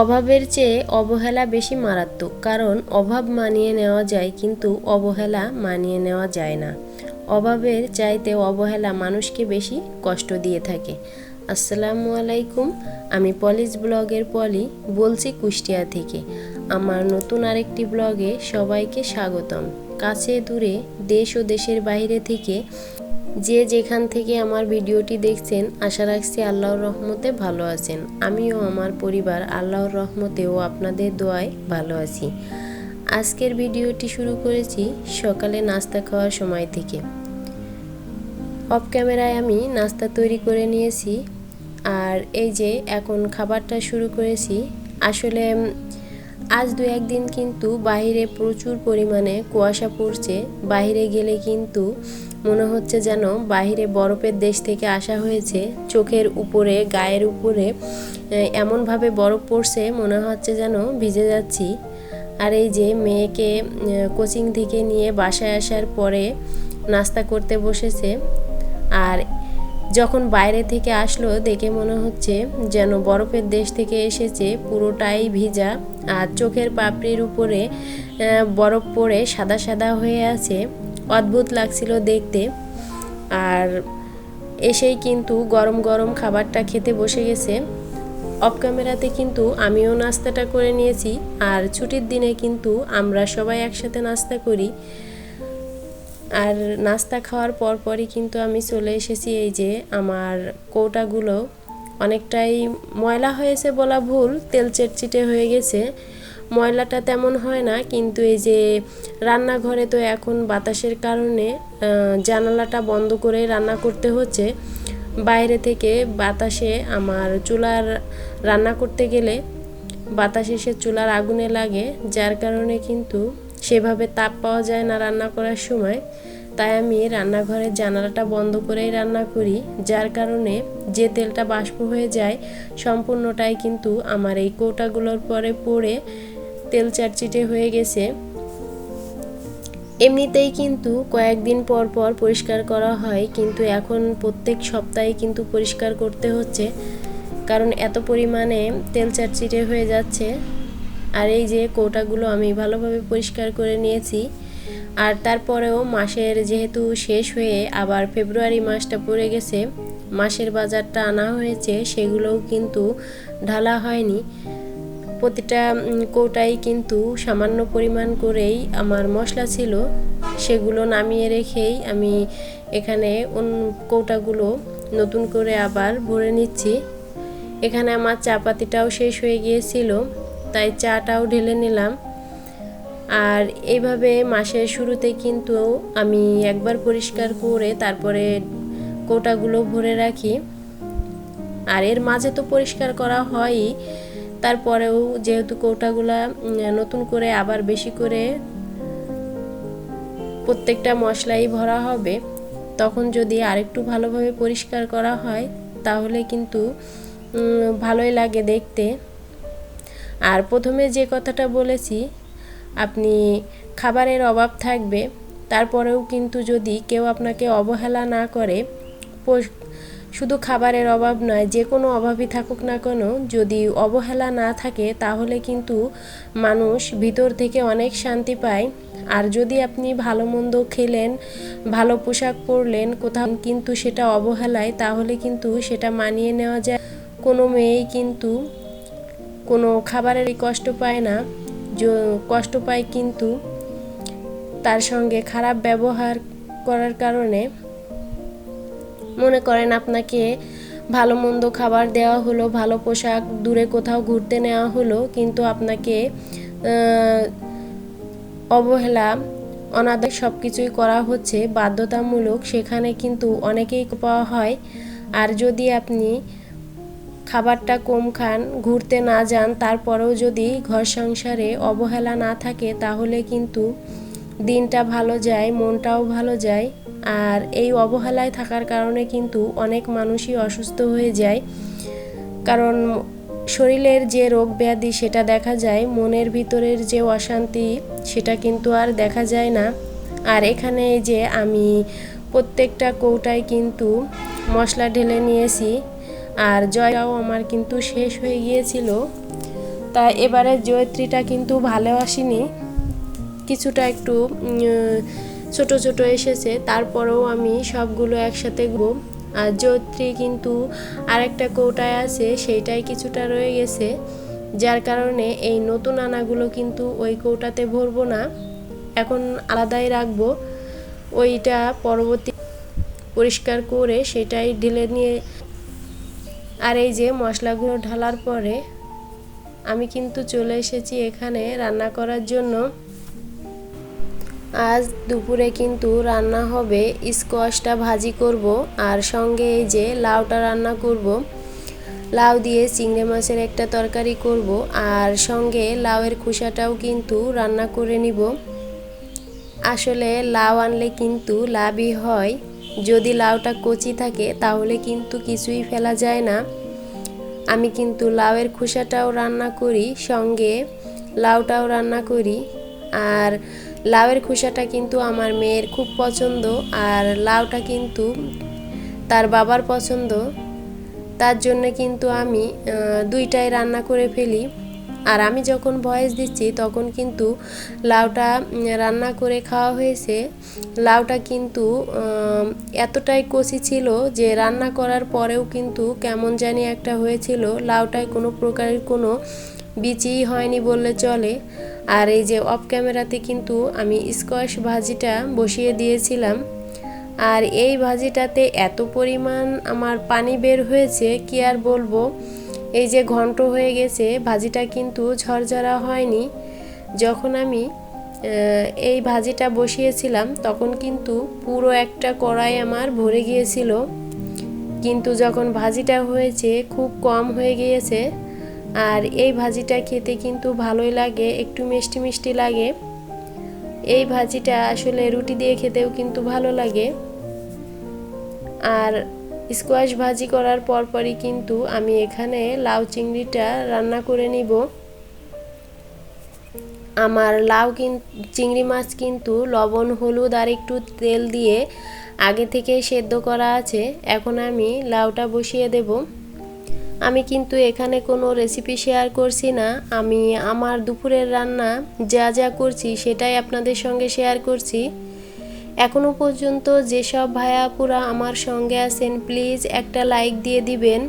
অভাবের চেয়ে অবহেলা বেশি মারাত্মক, কারণ অভাব মানিয়ে নেওয়া যায় কিন্তু অবহেলা মানিয়ে নেওয়া যায় না। অভাবের চাইতে অবহেলা মানুষকে বেশি কষ্ট দিয়ে থাকে। আসসালামু আলাইকুম, আমি পলিশ ব্লগের পলি বলছি কুষ্টিয়া থেকে। আমার নতুন আরেকটি ব্লগে সবাইকে স্বাগতম। কাছে দূরে দেশ ও দেশের বাইরে থেকে যে যেখান থেকে আমার ভিডিওটি দেখছেন, আশা রাখছি আল্লাহর রহমতে ভালো আছেন। আমিও আমার পরিবার আল্লাহর রহমতে ও আপনাদের দোয়ায় ভালো আছি। আজকের ভিডিওটি শুরু করেছি সকালে নাস্তা খাওয়ার সময় থেকে। অফ ক্যামেরায় আমি নাস্তা তৈরি করে নিয়েছি। আর এই যে এখন খাবারটা শুরু করেছি, আসলে আজ দু একদিন কিন্তু বাইরে প্রচুর পরিমাণে কুয়াশা পড়ছে। বাইরে গেলে কিন্তু মনে হচ্ছে যেন বাইরে বরফের দেশ থেকে আসা হয়েছে। চোখের উপরে, গায়ের উপরে এমনভাবে বরফ পড়ছে মনে হচ্ছে যেন ভিজে যাচ্ছি। আর এই যে মেয়েকে কোচিং থেকে নিয়ে বাসায় আসার পরে নাস্তা করতে বসেছে। আর যখন বাইরে থেকে আসলো, দেখে মনে হচ্ছে যেন বরফের দেশ থেকে এসেছে, পুরোটাই ভিজা। আর চোখের পাপড়ির উপরে বরফ পড়ে সাদা সাদা হয়ে আছে। অদ্ভুত লাগছিল দেখতে। আর এসেই কিন্তু গরম গরম খাবারটা খেতে বসে গেছে। অফ ক্যামেরাতে কিন্তু আমিও নাস্তাটা করে নিয়েছি। আর ছুটির দিনে কিন্তু আমরা সবাই একসাথে নাস্তা করি। আর নাস্তা খাওয়ার পর পরই কিন্তু আমি চলে এসেছি এই যে আমার কৌটাগুলো। অনেকটাই ময়লা হয়েছে বলা ভুল, তেল চেটচিটে হয়ে গেছে। ময়লাটা তেমন হয় না, কিন্তু এই যে রান্নাঘরে তো এখন বাতাসের কারণে জানালাটা বন্ধ করে রান্না করতে হচ্ছে। বাইরে থেকে বাতাসে আমার চুলার রান্না করতে গেলে বাতাস এসে চুলার আগুনে লাগে, যার কারণে কিন্তু সেভাবে তাপ পাওয়া যায় না রান্না করার সময়। তাই আমি রান্নাঘরের জানালাটা বন্ধ করেই রান্না করি, যার কারণে যে তেলটা বাষ্প হয়ে যায়, সম্পূর্ণটাই কিন্তু আমার এই কৌটাগুলোর পরে পড়ে তেল চাটচিটে হয়ে গেছে। এমনিতেই কিন্তু কয়েকদিন পর পর পরিষ্কার করা হয়, কিন্তু এখন প্রত্যেক সপ্তাহে কিন্তু পরিষ্কার করতে হচ্ছে। কারণ এত পরিমাণে তেল চারচিটে হয়ে যাচ্ছে। আর এই যে কৌটাগুলো আমি ভালোভাবে পরিষ্কার করে নিয়েছি। আর তারপরেও মাসের যেহেতু শেষ হয়ে আবার ফেব্রুয়ারি মাসটা পড়ে গেছে, মাসের বাজারটা আনা হয়েছে, সেগুলোও কিন্তু ঢালা হয়নি। প্রতিটা কৌটাই কিন্তু সামান্য পরিমাণ করেই আমার মশলা ছিল। সেগুলো নামিয়ে রেখেই আমি এখানে কৌটাগুলো নতুন করে আবার ভরে নিচ্ছি। এখানে আমার চা পাতিটাও শেষ হয়ে গিয়েছিল, তাই চাটাও ঢেলে নিলাম। আর এইভাবে মাসের শুরুতে কিন্তু আমি একবার পরিষ্কার করে তারপরে কৌটাগুলো ভরে রাখি। আর এর মাঝে তো পরিষ্কার করা হয়ই তারপরেও যেহেতু কৌটাগুলা নতুন করে আবার বেশি করে প্রত্যেকটা মশলাই ভরা হবে, তখন যদি আরেকটু ভালোভাবে পরিষ্কার করা হয়, তাহলে কিন্তু ভালোই লাগে দেখতে। আর প্রথমে যে কথাটা বলেছি, আপনি খাবারের অভাব থাকবে, তারপরেও কিন্তু যদি কেউ আপনাকে অবহেলা না করে শুধু খাবারের অভাব নয়, যে কোনো অভাবই থাকুক না কেন, যদি অবহেলা না থাকে, তাহলে কিন্তু মানুষ ভিতর থেকে অনেক শান্তি পায়। আর যদি আপনি ভালো মন্দ খেলেন, ভালো পোশাক পরলেন কোথাও, কিন্তু সেটা অবহেলায়, তাহলে কিন্তু সেটা মানিয়ে নেওয়া যায়। কোনো মেয়েই কিন্তু কোনো খাবারের কষ্ট পায় না। কষ্ট পায় কিন্তু তার সঙ্গে খারাপ ব্যবহার করার কারণে। মনে করেন আপনাকে ভালো মন্দ খাবার দেওয়া হলো, ভালো পোশাক দূরে কোথাও ঘুরতে নেওয়া হলো, কিন্তু আপনাকে অবহেলা, অনাদার সব কিছুই করা হচ্ছে, বাধ্যতামূলক, সেখানে কিন্তু অনেকেই পাওয়া হয়। আর যদি আপনি খাবারটা কম খান, ঘুরতে না যান, তারপরেও যদি ঘর সংসারে অবহেলা না থাকে, তাহলে কিন্তু দিনটা ভালো যায়, মনটাও ভালো যায়। আর এই অবহেলায় থাকার কারণে কিন্তু অনেক মানুষই অসুস্থ হয়ে যায়। কারণ শরীরের যে রোগ ব্যাধি সেটা দেখা যায়, মনের ভিতরের যে অশান্তি সেটা কিন্তু আর দেখা যায় না। আর এখানে যে আমি প্রত্যেকটা কৌটায় কিন্তু মশলা ঢেলে নিয়েছি আর জয়টাও আমার কিন্তু শেষ হয়ে গিয়েছিল। তা এবারে জয়ত্রীটা কিন্তু ভালো আসেনি। কিছুটা একটু ছোট ছোট এসেছে, তারপরেও আমি সবগুলো একসাথে গুব আর জয়ত্রী কিন্তু আরেকটা কৌটায় আছে সেইটাই কিছুটা রয়ে গেছে। যার কারণে এই নতুন আনাগুলো কিন্তু ওই কৌটাতে ভরবো না। এখন আলাদাই রাখব। ওইটা পরবর্তী পরিষ্কার করে সেটাই ঢেলে নিয়ে আর এই যে মশলাগুলো ঢালার পরে আমি কিন্তু চলে এসেছি এখানে রান্না করার জন্য। আজ দুপুরে কিন্তু রান্না হবে স্কোয়াশটা ভাজি করব আর সঙ্গে এই যে লাউটা রান্না করব। লাউ দিয়ে চিংড়ি মাছের একটা তরকারি করব আর সঙ্গে লাউয়ের খোসাটাও কিন্তু রান্না করে নিব। আসলে লাউ আনলে কিন্তু লাভই হয়। যদি লাউটা কচি থাকে তাহলে কিন্তু কিছুই ফেলা যায় না। আমি কিন্তু লাউয়ের খোসাটাও রান্না করি, সঙ্গে লাউটাও রান্না করি। আর লাউয়ের খোসাটা কিন্তু আমার মেয়ের খুব পছন্দ আর লাউটা কিন্তু তার বাবার পছন্দ। তার জন্য কিন্তু আমি দুইটাই রান্না করে ফেলি। আর আমি যখন ভয়েস দিচ্ছি, তখন কিন্তু লাউটা রান্না করে খাওয়া হয়েছে। লাউটা কিন্তু এতটাই কষি ছিল যে রান্না করার পরেও কিন্তু কেমন জানি একটা হয়েছিল। লাউটায় কোনো প্রকারের কোনো বিচিই হয়নি বললে চলে। আর এই যে অফ ক্যামেরাতে কিন্তু আমি স্কোয়াশ ভাজিটা বসিয়ে দিয়েছিলাম। আর এই ভাজিটাতে এত পরিমাণ আমার পানি বের হয়েছে, কি আর বলব? এই যে ঘন্ট হয়ে গেছে, ভাজিটা কিন্তু ঝরঝরা হয়নি। যখন আমি এই ভাজিটা বসিয়েছিলাম, তখন কিন্তু পুরো একটা কড়াই আমার ভরে গিয়েছিল। কিন্তু যখন ভাজিটা হয়েছে, খুব কম হয়ে গিয়েছে। আর এই ভাজিটা খেতে কিন্তু ভালোই লাগে, একটু মিষ্টি মিষ্টি লাগে। এই ভাজিটা আসলে রুটি দিয়ে খেতেও কিন্তু ভালো লাগে। আর স্কোয়াশ ভাজি করার পরপরই কিন্তু আমি এখানে লাউ চিংড়িটা রান্না করে নিব। আমার লাউ চিংড়ি মাছ কিন্তু লবণ, হলুদ আর একটু তেল দিয়ে আগে থেকেই সেদ্ধ করা আছে। এখন আমি লাউটা বসিয়ে দেব। আমি কিন্তু এখানে কোনো রেসিপি শেয়ার করছি না। আমি আমার দুপুরের রান্না যা যা করছি সেটাই আপনাদের সঙ্গে শেয়ার করছি। এখনও পর্যন্ত যেসব ভাইয়াপুরা আমার সঙ্গে আছেন প্লিজ একটা লাইক দিয়ে দিবেন।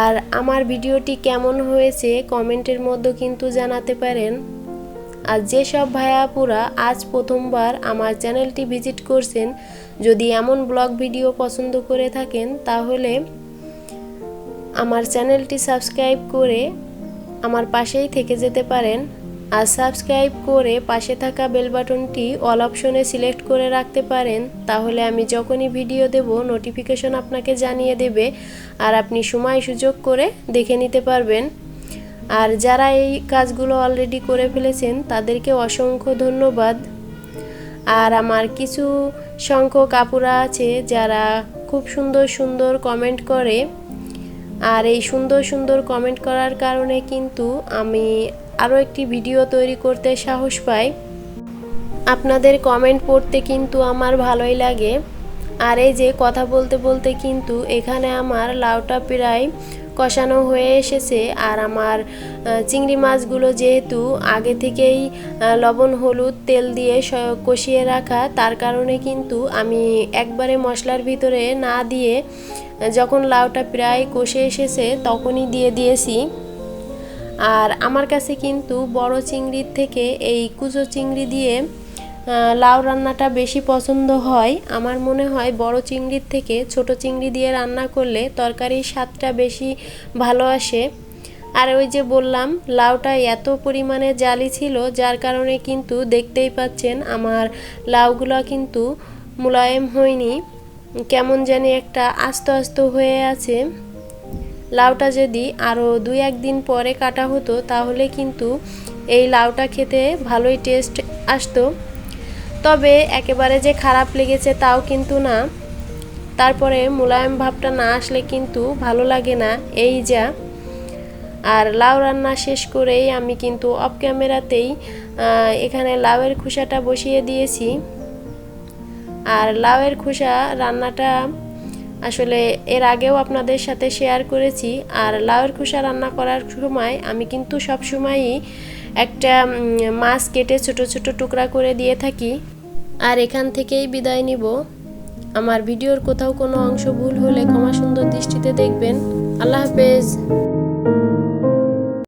আর আমার ভিডিওটি কেমন হয়েছে কমেন্টের মধ্যে কিন্তু জানাতে পারেন। আর যেসব ভাইয়াপুরা আজ প্রথমবার আমার চ্যানেলটি ভিজিট করছেন, যদি এমন ব্লগ ভিডিও পছন্দ করে থাকেন, তাহলে আমার চ্যানেলটি সাবস্ক্রাইব করে আমার পাশেই থেকে যেতে পারেন আর সাবস্ক্রাইব করে পাশে থাকা বেল বাটনটি অল অপশনে সিলেক্ট করে রাখতে পারেন তাহলে আমি যখনই ভিডিও দেব, নোটিফিকেশন আপনাকে জানিয়ে দেবে আর আপনি সময় সুযোগ করে দেখে নিতে পারবেন। আর যারা এই কাজগুলো অলরেডি করে ফেলেছেন, তাদেরকে অসংখ্য ধন্যবাদ। আর আমার কিছু সংখ্যক আপুরা আছে যারা খুব সুন্দর সুন্দর কমেন্ট করে। আর এই সুন্দর সুন্দর কমেন্ট করার কারণে কিন্তু আমি আরও একটি ভিডিও তৈরি করতে সাহস পাই। আপনাদের কমেন্ট পড়তে কিন্তু আমার ভালোই লাগে। আর এই যে কথা বলতে বলতে কিন্তু এখানে আমার লাউটা প্রায় কষানো হয়ে এসেছে আর আমার চিংড়ি মাছগুলো যেহেতু আগে থেকেই লবণ, হলুদ, তেল দিয়ে কষিয়ে রাখা, তার কারণে কিন্তু আমি একবারে মশলার ভিতরে না দিয়ে যখন লাউটা প্রায় কষে এসেছে তখনই দিয়ে দিয়েছি। আর আমার কাছে কিন্তু বড় চিংড়ির থেকে এই কুচো চিংড়ি দিয়ে লাউ রান্নাটা বেশি পছন্দ হয়। আমার মনে হয় বড় চিংড়ির থেকে ছোট চিংড়ি দিয়ে রান্না করলে তরকারির স্বাদটা বেশি ভালো আসে। আর ওই যে বললাম, লাউটা এত পরিমাণে জালি ছিল, যার কারণে কিন্তু দেখতেই পাচ্ছেন আমার লাউগুলো কিন্তু মোলায়েম হয়নি। কেমন জানি একটা আস্ত আস্ত হয়ে আছে। লাউটা যদি আরও দুই একদিন পরে কাটা হতো, তাহলে কিন্তু এই লাউটা খেতে ভালোই টেস্ট আসতো। তবে একেবারে যে খারাপ লেগেছে তাও কিন্তু না। তারপরে মোলায়েম ভাবটা না আসলে কিন্তু ভালো লাগে না, এই যা। আর লাউ রান্না শেষ করেই আমি কিন্তু অফ ক্যামেরাতেই এখানে লাউয়ের খোসাটা বসিয়ে দিয়েছি। আর লাউয়ের খোসা রান্নাটা আসলে এর আগেও আপনাদের সাথে শেয়ার করেছি। আর লাউয়ের খোসা রান্না করার সময় আমি কিন্তু সব সময়ই একটা মাছ কেটে ছোট ছোট টুকরা করে দিয়ে থাকি। আর এখান থেকেই বিদায় নিব। আমার ভিডিওর কোথাও কোনো অংশ ভুল হলে ক্ষমা সুন্দর দৃষ্টিতে দেখবেন। আল্লাহ হাফেজ।